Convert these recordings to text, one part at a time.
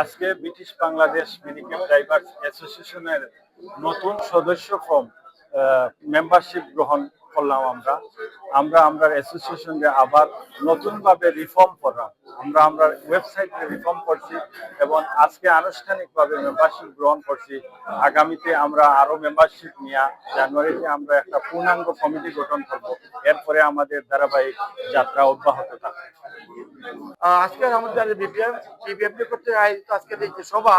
আজকে British Bangladesh medical drivers অ্যাসোসিয়েশনের নতুন সদস্য ফর্ম মেম্বারশিপ গ্রহণ করলাম আমরা। আমরা আমরা অ্যাসোসিয়েশনকে আবার নতুনভাবে রিফর্ম করলাম। আমরা আমরা ওয়েবসাইটে রিফর্ম করছি এবং আজকে আনুষ্ঠানিকভাবে মেম্বারশিপ গ্রহণ করছি। আগামীতে আমরা আরও মেম্বারশিপ নিয়ে জানুয়ারিতে আমরা একটা পূর্ণাঙ্গ কমিটি গঠন করব। এরপরে আমাদের ধারাবাহিক যাত্রা অব্যাহত থাকবে। আজকের আমাদের বিপিএম করতে আয়োজিত আজকের এই যে সভা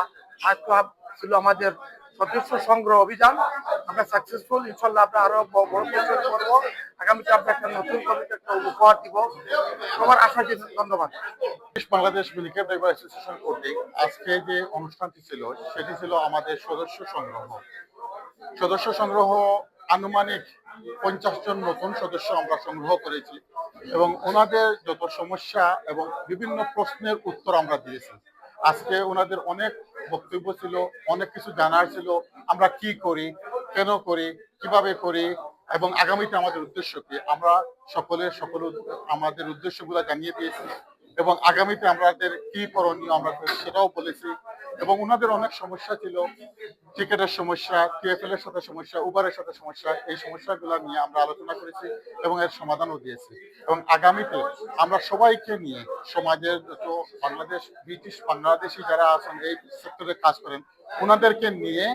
আজকে ছিল আমাদের সদস্য সংগ্রহ অভিযান। আমরা সাকসেসফুল ইনশাল্লাহ আমরা আরও বড় পরিসরে করব। আগামীতে একটা নতুন কমিটি একটা উপহার দিব। সবার আশা জন্য ধন্যবাদ। বাংলাদেশ মিলিকে ড্রাইভার অ্যাসোসিয়েশন কর্তৃক আজকে যে অনুষ্ঠানটি ছিল, সেটি ছিল আমাদের সদস্য সংগ্রহ। সদস্য সংগ্রহ আনুমানিক পঞ্চাশ জন নতুন সদস্য আমরা সংগ্রহ করেছি এবং ওনাদের যত সমস্যা এবং বিভিন্ন প্রশ্নের উত্তর আমরা দিয়েছি। আজকে ওনাদের অনেক বক্তব্য ছিল, অনেক কিছু জানার ছিল, আমরা কি করি, কেন করি, কীভাবে করি এবং আগামীতে আমাদের উদ্দেশ্য কি? আমরা সকল উদ- আমাদের উদ্দেশ্যগুলো জানিয়ে দিয়েছি এবং আগামীতে আমাদের কি করণীয় আমরা সেটাও বলেছি। এবং ওনাদের অনেক সমস্যা ছিল টিকেটের সমস্যা টিএফএল এর সাথে সমস্যা উবারের সাথে সমস্যা, এই সমস্যাগুলো নিয়ে আমরা আলোচনা করেছি এবং এর সমাধানও দিয়েছি। এবং আগামীতে আমরা সবাইকে নিয়ে সমাজের যত বাংলাদেশ, ব্রিটিশ বাংলাদেশি যারা আছেন, এই সেক্টরে কাজ করেন ওনাদেরকে নিয়ে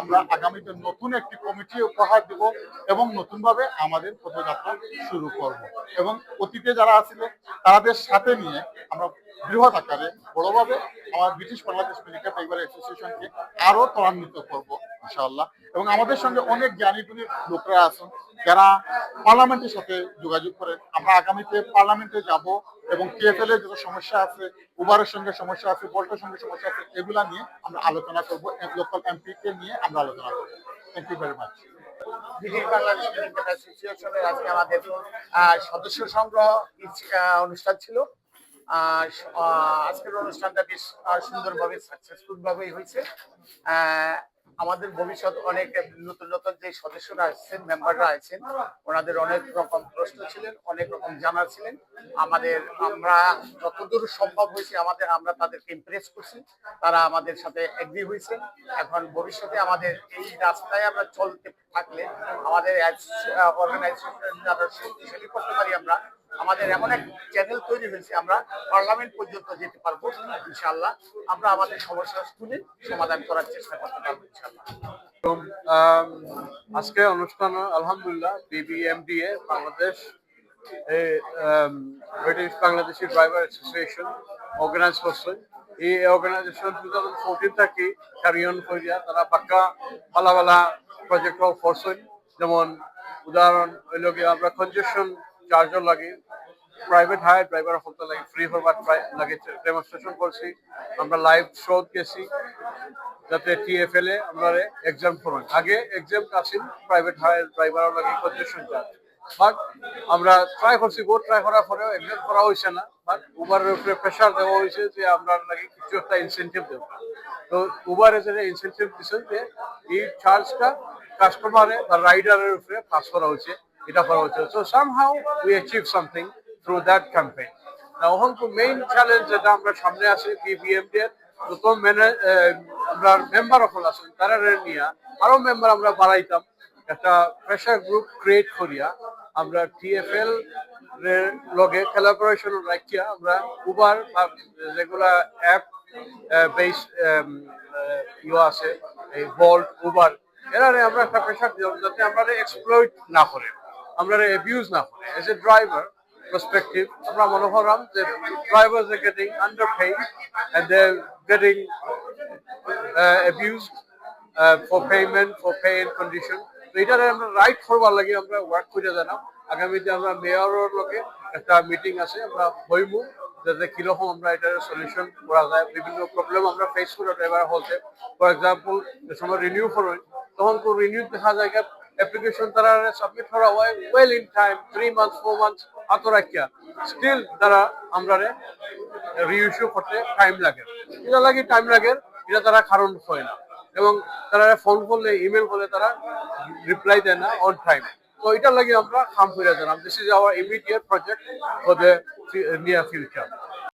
আমরা আগামীতে নতুন একটি কমিটি উপহার দিব এবং নতুনভাবে আমাদের পথযাত্রা শুরু করব। এবং অতীতে যারা আছিলেন তাদের সাথে নিয়ে আমরা বৃহৎ আকারে বড়ভাবে আমার ব্রিটিশ বাংলাদেশ মেডিকেল ড্রাইভার অ্যাসোসিয়েশনকে আরও ত্বরান্বিত করব, ইনশাআল্লাহ। এবং আমাদের সঙ্গে অনেক জ্ঞানী গুণী লোকরা আছেন যারা পার্লামেন্টের সাথে যোগাযোগ করেন। আমরা আগামীতে পার্লামেন্টে যাব এবং টিএফএল এর যত সমস্যা আছে, উবারের সঙ্গে সমস্যা আছে, বোল্টের সঙ্গে সমস্যা আছে, এগুলা নিয়ে আমরা আলোচনা করব। লোকাল এমপি কে নিয়ে আমরা আলোচনা করব। Thank you very much British Bangladesh অ্যাসোসিয়েশনের আজকে আমাদের সদস্য সংগ্রহ অনুষ্ঠান ছিল। আজকের অনুষ্ঠানটা বেশ সুন্দরভাবে সাকসেসফুল ভাবেই হয়েছে আমাদের ভবিষ্যৎ অনেক নতুন নতুন যে সদস্যরা আছেন মেম্বাররা আছেন, ওনাদের অনেক রকম প্রশ্ন ছিলেন, অনেক রকম জানার ছিলেন। আমাদের, আমরা যতদূর সম্ভব হয়েছে, আমাদের, আমরা তাদেরকে ইমপ্রেস করছি। তারা আমাদের সাথে এগ্রি হয়েছে। এখন ভবিষ্যতে আমাদের এই রাস্তায় আমরা চলতে থাকলে আমাদের অর্গানাইজেশন যারা শক্তিশালী করতে পারি আমরা। আমাদের এমন এক চ্যানেল তৈরি হয়েছে, আমরা পার্লামেন্ট পর্যন্ত যেতে পারব ইনশাল্লাহ আমরা আমাদের সমস্যা শুনে সমাধান করার চেষ্টা করতে পারব ইনশাল্লাহ আজকে অনুষ্ঠান, আলহামদুলিল্লাহ BBMDA Bangladesh British Bangladeshi driver association organise করছে। এই অর্গানাইজেশন টু থাউজেন্ড ফোরটিন থাকি ক্যারি করিয়া তারা পাক্কা ভালো ভালো প্রজেক্ট করছেন। যেমন, উদাহরণ হইল গিয়ে আমরা কনজেশন চার্জও লাগে প্রাইভেট হায়ার ড্রাইভার হতে লাগে ফ্রি হবার লাগে ডেমনস্ট্রেশন করছি। আমরা লাইভ শো গেছি যাতে টিএফএল এ আমরা এক্সাম করবেন আগে এক্সাম আসিল প্রাইভেট হায়ার ড্রাইভার লাগে কনজেশন চার্জ বাট আমরা ট্রাই করছি বহুত ট্রাই করার পরেও এক্সাম করা হয়েছে না। বাট উবারের উপরে প্রেশার দেওয়া হয়েছে যে আমরা লাগে কিছু একটা ইনসেন্টিভ দেবো। তো উবার এসে ইনসেন্টিভ দিচ্ছে যে এই চার্জটা কাস্টমারে বা রাইডারের উপরে পাস করা হয়েছে, এটা করা হয়েছে। So somehow we achieve something through that campaign এখন তো মেইন চ্যালেঞ্জ যেটা আমরা সামনে আছি বিবিএমডি এর মেনে আমরা মেম্বার সকল আছেন, তারা নিয়ে, আরও মেম্বার আমরা বাড়াইতাম। একটা প্রেশার গ্রুপ ক্রিয়েট করিয়া, আমরা টিএফএল লগে কোলাবোরেশন রাখিয়া, আমরা উবার বা যেগুলা অ্যাপ বেস ইয়ে আছে, এই বল্ট উবার এরারে আমরা একটা প্রেশার দিলাম যাতে আমরা এক্সপ্লয়েট না করে, আমরা অ্যাবিউজ না করে as a driver perspective, আমরা মনে করলাম যে drivers are getting underpaid and they're getting uh, abused uh, for payment, for pay and condition. তো এটারে আমরা রাইট করবার লাগে আমরা ওয়ার্ক করে জানাম আগামীতে আমরা মেয়রের লোকে একটা মিটিং আছে আমরা বইমু যাতে কিরকম আমরা এটার সলিউশন করা যায় বিভিন্ন প্রবলেম আমরা ফেস করে ড্রাইভার হলতে ফর এক্সাম্পল যে সময় রিনিউ করবেন তখন তো রিনিউ দেখা যায় অ্যাপ্লিকেশন তারা সাবমিট করা হয় well in time three months four months আত রাখিয়া স্টিল তারা আমরা রিইস্যু করতে টাইম লাগে। এটা লাগে টাইম লাগে এটা তারা কারণ হয় না। এবং তারা ফোন করলে ইমেল করলে তারা রিপ্লাই দেয় না অন টাইম তো এটা লাগে আমরা কাম করে Janam this is our immediate project for the near future